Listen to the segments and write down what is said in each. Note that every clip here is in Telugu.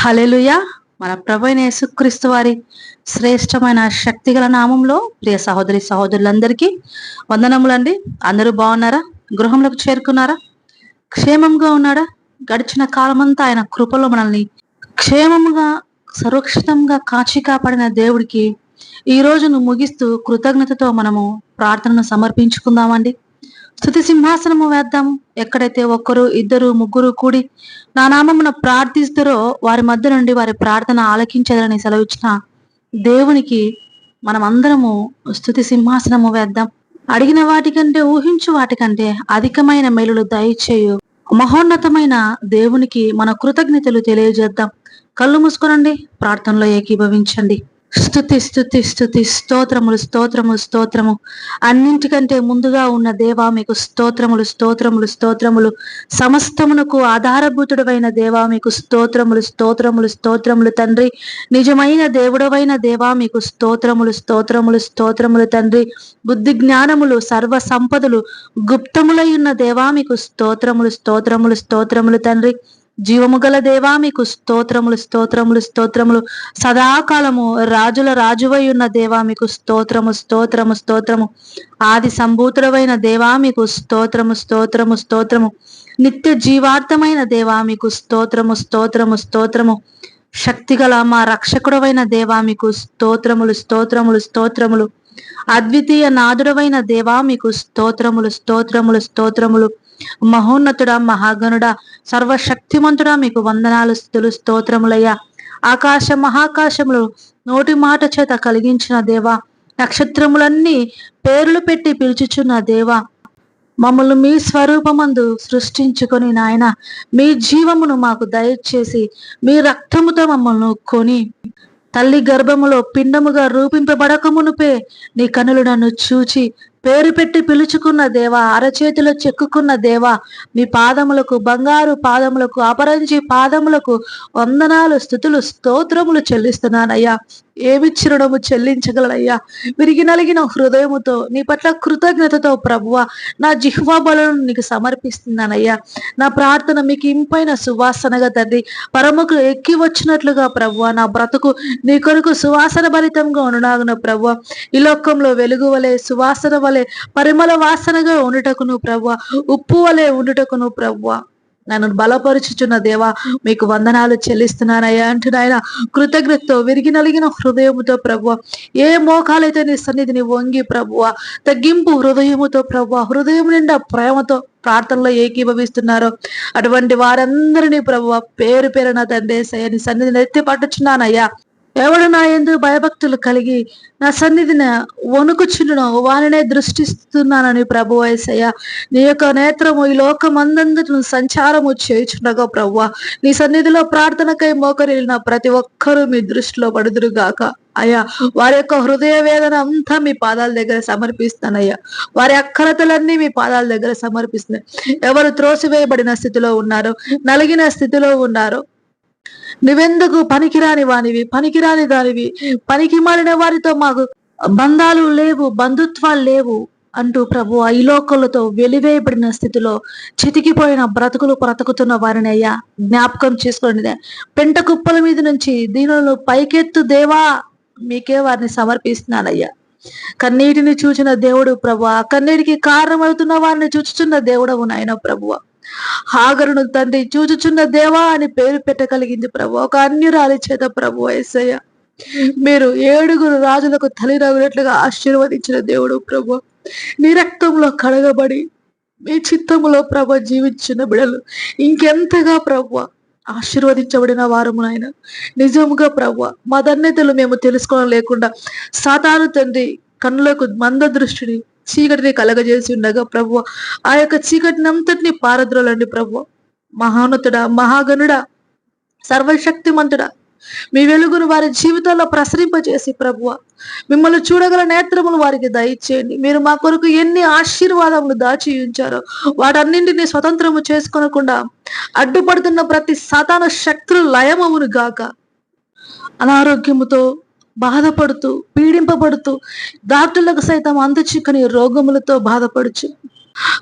హలెలుయ మన ప్రభైన యేసుక్రీస్తు వారి శ్రేష్టమైన శక్తిగల నామంలో ప్రియ సహోదరి సహోదరులందరికీ వందనములండి. అందరూ బాగున్నారా? గృహంలోకి చేరుకున్నారా? క్షేమంగా ఉన్నాడా? గడిచిన కాలమంతా ఆయన కృపలో మనల్ని క్షేమముగా సురక్షితంగా కాచి కాపాడిన దేవుడికి ఈ రోజును ముగిస్తూ కృతజ్ఞతతో మనము ప్రార్థనను సమర్పించుకుందామండి. స్థుతి సింహాసనము వేద్దాము ఎక్కడైతే ఒక్కరు ఇద్దరు ముగ్గురు కూడి నా నామమున ప్రార్థిస్తారో వారి మధ్య నుండి వారి ప్రార్థన ఆలకించదని సెలవిచ్చిన దేవునికి మనం అందరము స్థుతి సింహాసనము వేద్దాం. అడిగిన వాటికంటే ఊహించు వాటికంటే అధికమైన మేలులు దయచేయు. మహోన్నతమైన దేవునికి మన కృతజ్ఞతలు తెలియజేద్దాం. కళ్ళు మూసుకోనండి ప్రార్థనలో ఏకీభవించండి. స్థుతి స్థుతి స్థుతి స్తోత్రములు స్తోత్రములు స్తోత్రము. అన్నింటికంటే ముందుగా ఉన్న దేవా మీకు స్తోత్రములు స్తోత్రములు స్తోత్రములు. సమస్తమునకు ఆధారభూతుడవైన దేవా మీకు స్తోత్రములు స్తోత్రములు స్తోత్రములు తండ్రి. నిజమైన దేవుడవైన దేవా మీకు స్తోత్రములు స్తోత్రములు స్తోత్రములు తండ్రి. బుద్ధి జ్ఞానములు సర్వ సంపదలు గుప్తములై ఉన్న దేవా మీకు స్తోత్రములు స్తోత్రములు స్తోత్రములు తండ్రి. జీవము గల దేవా మీకు స్తోత్రములు స్తోత్రములు స్తోత్రములు. సదాకాలము రాజుల రాజువై ఉన్న దేవా మీకు స్తోత్రము స్తోత్రము స్తోత్రము. ఆది సంభూతుడవైన దేవా మీకు స్తోత్రము స్తోత్రము స్తోత్రము. నిత్య జీవార్థమైన దేవా మీకు స్తోత్రము స్తోత్రము స్తోత్రము. శక్తిగల మా రక్షకుడవైన దేవా మీకు స్తోత్రములు స్తోత్రములు స్తోత్రములు. అద్వితీయ నాదుడవైన దేవా మీకు స్తోత్రములు స్తోత్రములు స్తోత్రములు. మహోన్నతుడా మహాగణుడా సర్వశక్తిమంతుడా మీకు వందనాలు స్థుతులు స్తోత్రములయ్యా. ఆకాశ మహాకాశములు నోటి మాట చేత కలిగించిన దేవా. నక్షత్రములన్నీ పేర్లు పెట్టి పిలుచుచున్న దేవా. మమ్మల్ని మీ స్వరూపమందు సృష్టించుకొని నాయన మీ జీవమును మాకు దయచేసి మీ రక్తముతో మమ్మల్ని కొని తల్లి గర్భములో పిండముగా రూపింపబడకమునుపే నీ కనులు నన్ను చూచి పేరు పెట్టి పిలుచుకున్న దేవా అరచేతిలో చెక్కుకున్న దేవా మీ పాదములకు బంగారు పాదములకు అపరంజి పాదములకు వందనాలు స్థుతులు స్తోత్రములు చెల్లిస్తున్నానయ్యా. ఏమి చిరుణము చెల్లించగలనయ్యా. విరిగి నలిగిన హృదయముతో నీ పట్ల కృతజ్ఞతతో ప్రభువ నా జిహ్వా బలను నీకు సమర్పిస్తున్నానయ్యా. నా ప్రార్థన మీకు ఇంపైన సువాసనగా తండ్రి పరముకు ఎక్కి వచ్చినట్లుగా ప్రభువ నా బ్రతుకు నీ కొరకు సువాసన భరితంగా ఉండనాగున ప్రభువ. ఈ లోకంలో వెలుగువలే సువాసన వలె పరిమళ వాసనగా ఉండుటకును ప్రభువ ఉప్పు వలె ఉండుటకును ప్రవ్వ. నన్ను బలపరుచుచున్న దేవా మీకు వందనాలు చెల్లిస్తున్నానయ్యా అంటున్నాయన. కృతజ్ఞతతో విరిగి నలిగిన హృదయముతో ప్రభువ ఏ మోకాలైతే నీ సన్నిధిని వంగి ప్రభువ తగ్గింపు హృదయముతో ప్రభువ హృదయం నిండా ప్రేమతో ప్రార్థనలో ఏకీభవిస్తున్నారో అటువంటి వారందరినీ ప్రభువ పేరు పేరు నా తండ్రి సయ్యని సన్నిధిని ఎత్తి పట్టుచున్నానయ్యా ఎవడు నా ఎందు భయభక్తులు కలిగి నా సన్నిధిని వణుకుచుండును వానినే దృష్టిస్తున్నానని ప్రభు వయసయ్య నీ యొక్క నేత్రము ఈ లోకమందందును సంచారము చేయుచుండగా ప్రవ్వ. నీ సన్నిధిలో ప్రార్థనకై మోకరిల్లిన ప్రతి ఒక్కరూ మీ దృష్టిలో పడుదురుగాక. అయ్యా వారి యొక్క హృదయ వేదన అంతా మీ పాదాల దగ్గర సమర్పిస్తానయ్యా. వారి అక్కరతలన్నీ మీ పాదాల దగ్గర సమర్పిస్తున్నాయి. ఎవరు త్రోసివేయబడిన స్థితిలో ఉన్నారో నలిగిన స్థితిలో ఉన్నారో నువ్వెందుకు పనికిరాని వానివి? పనికిరాని దానివి. పనికి మారిన వారితో మాకు బంధాలు లేవు బంధుత్వాలు లేవు అంటూ ప్రభు ఈ లోకలతో వెలివేయబడిన స్థితిలో చితికిపోయిన బ్రతుకులు బ్రతుకుతున్న వారిని అయ్యా జ్ఞాపకం చేసుకోండి. పెంట కుప్పల మీద నుంచి దీనిలో పైకెత్తు దేవా మీకే వారిని సమర్పిస్తున్నానయ్యా. కన్నీటిని చూచిన దేవుడు ప్రభు కన్నీటికి కారణమవుతున్న వారిని చూచుచున్న దేవుడవు నాయన ప్రభువ. హాగరును తండ్రి చూచుచున్న దేవా అని పేరు పెట్టగలిగింది ప్రభు. ఒక అన్యురాలి చేత ప్రభు ఎస్సయ్య మీరు ఏడుగురు రాజులకు తల్లిరగినట్లుగా ఆశీర్వదించిన దేవుడు ప్రభు. నీ రక్తంలో కడగబడి మీ చిత్తములో ప్రభ జీవించిన బిడలు. ఇంకెంతగా ప్రభు ఆశీర్వదించబడిన వారము నాయన. నిజముగా ప్రభు మా ధన్యతలు మేము తెలుసుకోవడం లేకుండా సాతాను తండ్రి కన్నులకు మంద దృష్టిని చీకటిని కలగజేసి ఉండగా ప్రభు ఆ యొక్క చీకటిని అంతటిని పారద్రోలండి ప్రభు. మహానతుడా మహాగనుడా సర్వశక్తిమంతుడా మీ వెలుగును వారి జీవితాల్లో ప్రసరింపజేసి ప్రభువ మిమ్మల్ని చూడగల నేత్రములు వారికి దయచేయండి. మీరు మా కొరకు ఎన్ని ఆశీర్వాదములు దాచి ఉంచారో వాటన్నింటినీ స్వతంత్రము చేసుకోనకుండా అడ్డుపడుతున్న ప్రతి సాతాన శక్తులు లయమవును గాక. అనారోగ్యముతో బాధపడుతూ పీడింపబడుతూ డాక్టర్లకు సైతం అందచిక్కని రోగములతో బాధపడుచు.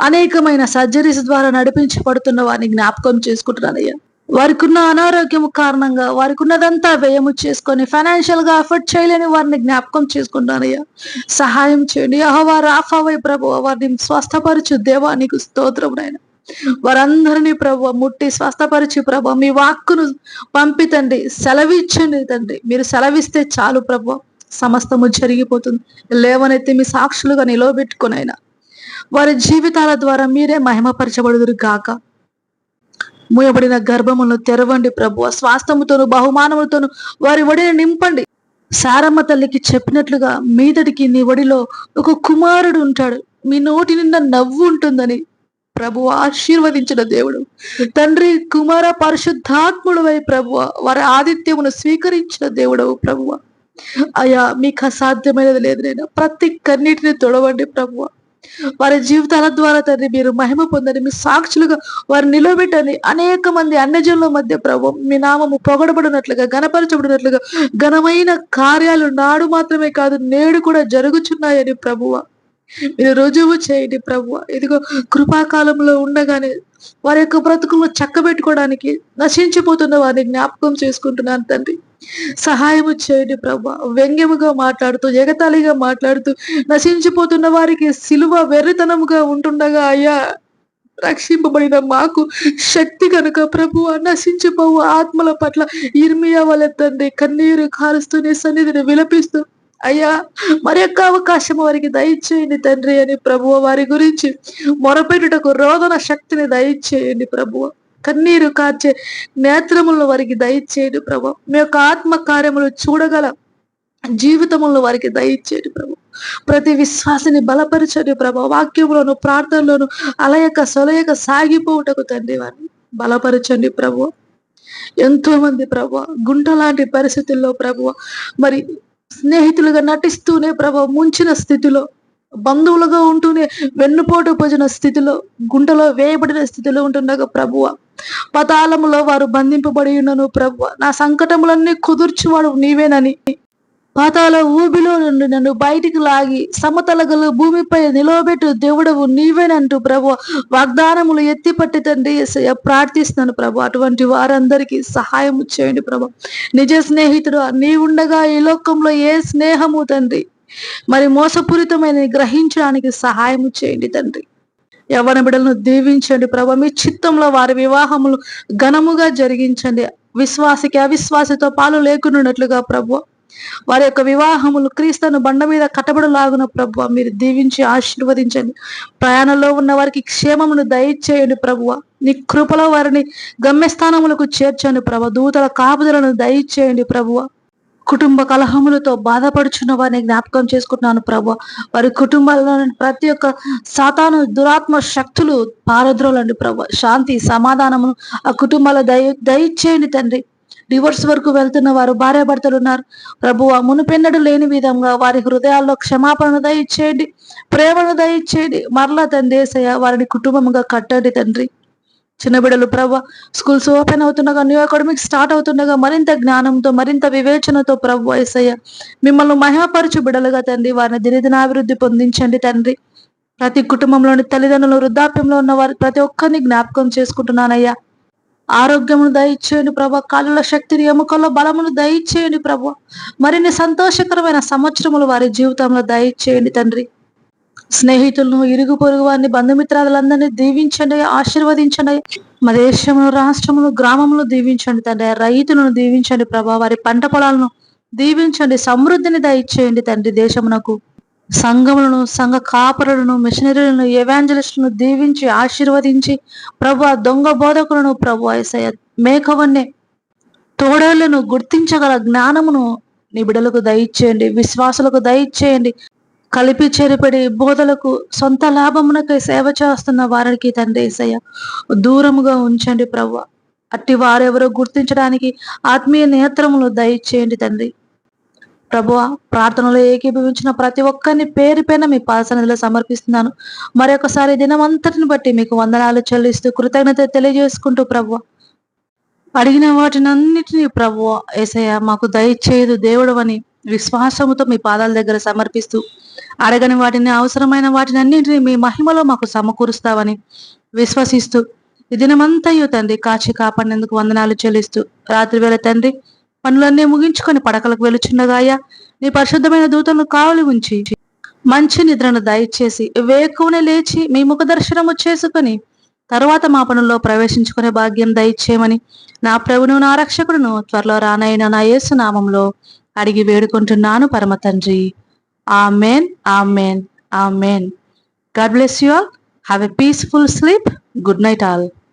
అనేకమైన సర్జరీస్ ద్వారా నడిపించబడుతున్న వారిని జ్ఞాపకం చేసుకుంటున్నానయ్యా. వారికి ఉన్న అనారోగ్యం కారణంగా వారికి ఉన్నదంతా వ్యయము చేసుకొని ఫైనాన్షియల్గా అఫర్ట్ చేయలేని వారిని జ్ఞాపకం చేసుకుంటానయ్యా సహాయం చేయండి. అహవా రాఫావై ప్రభు వారిని స్వస్థపరచు దేవా నీకు స్తోత్రం నాయన. వారందరినీ ప్రభు ముట్టి స్వస్థపరిచి ప్రభు మీ వాక్కును పంపితండి సెలవిచ్చండి తండ్రి. మీరు సెలవిస్తే చాలు ప్రభు. సమస్తము జరిగిపోతుంది. లేవనైతే మీ సాక్షులుగా నిలవబెట్టుకునైనా. వారి జీవితాల ద్వారా మీరే మహిమపరచబడుదురు గాక. మూయబడిన గర్భములను తెరవండి ప్రభు. స్వాస్థముతోను బహుమానములతోను వారి ఒడిని నింపండి. సారమ్మ తల్లికి చెప్పినట్లుగా మీదటికి నీ ఒడిలో ఒక కుమారుడు ఉంటాడు. మీ నోటి నిండా నవ్వు ఉంటుందని ప్రభు ఆశీర్వదించిన దేవుడు. తండ్రి కుమార పరిశుద్ధాత్ముడు వై వారి ఆదిత్యమును స్వీకరించిన దేవుడవు ప్రభువ. అయ్యా మీకు అసాధ్యమైనది లేదు నేను ప్రతి కన్నిటిని తొడవండి ప్రభువ. వారి జీవితాల ద్వారా తండ్రి మీరు మహిమ పొందండి. మీ సాక్షులుగా వారు నిలబెట్టని అనేక మంది అన్నజనుల మధ్య ప్రభు మీ నామము పొగడబడినట్లుగా గణపరచబడినట్లుగా ఘనమైన కార్యాలు నాడు మాత్రమే కాదు నేడు కూడా జరుగుచున్నాయని ప్రభువ. రుజువు చేయండి ప్రభు. ఇదిగో కృపాకాలంలో ఉండగానే వారి యొక్క బ్రతుకులను చక్కబెట్టుకోవడానికి నశించిపోతున్న వారిని జ్ఞాపకం చేసుకుంటున్నాను తండ్రి. సహాయము చేయండి ప్రభు. వ్యంగ్యముగా మాట్లాడుతూ ఎగతాళిగా మాట్లాడుతూ నశించిపోతున్న వారికి సిలువ వెర్రితనముగా ఉంటుండగా అయ్యా రక్షింపబడిన మాకు శక్తి కనుక ప్రభు నశించిపోవు. ఆత్మల పట్ల ఇర్మియా వల్ల తండ్రి కన్నీరు కారుస్తూ నీ సన్నిధిని విలపిస్తూ అయ్యా మరి యొక్క అవకాశం వారికి దయచేయండి తండ్రి అని ప్రభువ వారి గురించి మొరపెట్టుటకు రోదన శక్తిని దయచేయండి ప్రభువ. కన్నీరు కార్చే నేత్రములను వారికి దయచేయండి ప్రభు మీ యొక్క ఆత్మ కార్యములు చూడగల జీవితములను వారికి దయచేయండి ప్రభు ప్రతి విశ్వాసిని బలపరచండి ప్రభు వాక్యములను ప్రార్థనలోను అలయక సొలయక సాగిపోవుటకు తండ్రి వారిని బలపరచండి ప్రభు ఎంతో మంది ప్రభు గుంట లాంటి పరిస్థితుల్లో ప్రభు మరి స్నేహితులుగా నటిస్తూనే ప్రభా ముంచిన స్థితిలో బంధువులుగా ఉంటూనే వెన్నుపోటు పోసిన స్థితిలో గుంటలో వేయబడిన స్థితిలో ఉంటుండగా ప్రభువ పతాళములో వారు బంధింపబడి ఉన్నను ప్రభువ. నా సంకటములన్నీ కుదుర్చువాడు నీవేనని పాతాల ఊబిలో నుండి నన్ను బయటికి లాగి సమతలగలు భూమిపై నిలవబెట్టు దేవుడవు నీవేనంటూ ప్రభు వాగ్దానములు ఎత్తిపట్టి తండ్రి ప్రార్థిస్తున్నాను ప్రభు. అటువంటి వారందరికీ సహాయం చేయండి ప్రభు. నిజ స్నేహితుడు నీవుండగా ఈ లోకంలో ఏ స్నేహము తండ్రి? మరి మోసపూరితమైన గ్రహించడానికి సహాయం చేయండి తండ్రి. యవ్వన బిడలను దీవించండి ప్రభు. మీ చిత్తంలో వారి వివాహములు ఘనముగా జరిగించండి. విశ్వాసికి అవిశ్వాసితో పాలు లేకున్నట్లుగా ప్రభు. వారి యొక్క వివాహములు క్రీస్తును బండ మీద కట్టబడులాగున ప్రభు మీరు దీవించి ఆశీర్వదించండి. ప్రయాణంలో ఉన్న వారికి క్షేమమును దయచేయండి ప్రభువ. నీ కృపలో వారిని గమ్యస్థానములకు చేర్చండి ప్రభు. దూతల కాపుదలను దయచేయండి ప్రభువ. కుటుంబ కలహములతో బాధపడుచున్న వారిని జ్ఞాపకం చేసుకుంటున్నాను ప్రభు వారి కుటుంబాల్లోని ప్రతి ఒక్క సాతాను దురాత్మ శక్తులు పారద్రోలండి ప్రభు శాంతి సమాధానమును ఆ కుటుంబాల దయ దయచేయండి తండ్రి. డివోర్స్ వరకు వెళ్తున్న వారు భార్యాభర్తలు ఉన్నారు. ప్రభు ఆ మునుపెన్నడు లేని విధంగా వారి హృదయాల్లో క్షమాపణ దయచేయండి. ప్రేమను దయచేయండి. మరలా తండ్రి ఏసయ్య వారిని కుటుంబంగా కట్టండి తండ్రి. చిన్న బిడ్డలు ప్రభు స్కూల్స్ ఓపెన్ అవుతుండగా న్యూ అకాడమిక్ స్టార్ట్ అవుతుండగా మరింత జ్ఞానంతో మరింత వివేచనతో ప్రభు ఏసయ్య మిమ్మల్ని మహిమపరచు బిడలుగా తండ్రి వారిని దినదినాభివృద్ధి పొందించండి తండ్రి. ప్రతి కుటుంబంలోని తల్లిదండ్రులు వృద్ధాప్యంలో ఉన్న వారి ప్రతి ఒక్కరిని జ్ఞాపకం చేసుకుంటున్నానయ్యా. ఆరోగ్యమును దయచేయండి ప్రభా. కాళ్ళ శక్తిని ఎముకల్లో బలమును దయచేయండి ప్రభా. మరిన్ని సంతోషకరమైన సంవత్సరములు వారి జీవితంలో దయచేయండి తండ్రి. స్నేహితులను ఇరుగు పొరుగు వారిని బంధుమిత్రాదులందరినీ దీవించండి ఆశీర్వదించండి మా దేశమును రాష్ట్రమును గ్రామమును దీవించండి తండ్రి రైతులను దీవించండి ప్రభా. వారి పంట పొలాలను దీవించండి. సమృద్ధిని దయచేయండి తండ్రి దేశమునకు. సంఘములను సంఘ కాపరులను మిషనరీలను ఎవాంజలిస్టులను దీవించి ఆశీర్వదించి ప్రభు దొంగ బోధకులను ప్రభు ఐసయ మేకవన్నే తోడేళ్ళను గుర్తించగల జ్ఞానమును నీ బిడలకు దయచేయండి విశ్వాసులకు దయచేయండి. కలిపి చెరిపడి బోధలకు సొంత లాభమునకై సేవ చేస్తున్న వారికి తండ్రి ఏసయ్య దూరముగా ఉంచండి ప్రభు. అట్టి వారెవరో గుర్తించడానికి ఆత్మీయ నేత్రములు దయచేయండి తండ్రి. ప్రభు ప్రార్థనలో ఏకీభవించిన ప్రతి ఒక్కరిని పేరు పైన మీ పాసనలో సమర్పిస్తున్నాను. మరొకసారి దినమంతటిని బట్టి మీకు వందనాలు చెల్లిస్తూ కృతజ్ఞత తెలియజేసుకుంటూ ప్రభు అడిగిన వాటినన్నిటినీ ప్రభు ఏసయ్య మాకు దయచేయదు దేవుడు అని విశ్వాసముతో మీ పాదాల దగ్గర సమర్పిస్తూ అడగని వాటిని అవసరమైన వాటిని అన్నింటినీ మీ మహిమలో మాకు సమకూరుస్తావని విశ్వసిస్తూ ఈ దినమంతయు తండ్రి కాచి కాపాడినందుకు వందనాలు చెల్లిస్తూ రాత్రి వేళ తండ్రి పనులన్నీ ముగించుకొని పడకలకు వెలుచుండగాయ నీ పరిశుద్ధమైన దూతలను కావలి ఉంచి. మంచి నిద్రను దయచేసి వేకువనే లేచి మీ ముఖ దర్శనము చేసుకుని తరువాత మా పనుల్లో ప్రవేశించుకునే భాగ్యం దయచేయమని నా ప్రభును నా రక్షకుడును త్వరలో రానైన నా యేసు నామంలో అడిగి వేడుకుంటున్నాను పరమ తండ్రి. Amen amen amen. God bless you all. Have a peaceful sleep. Good night all.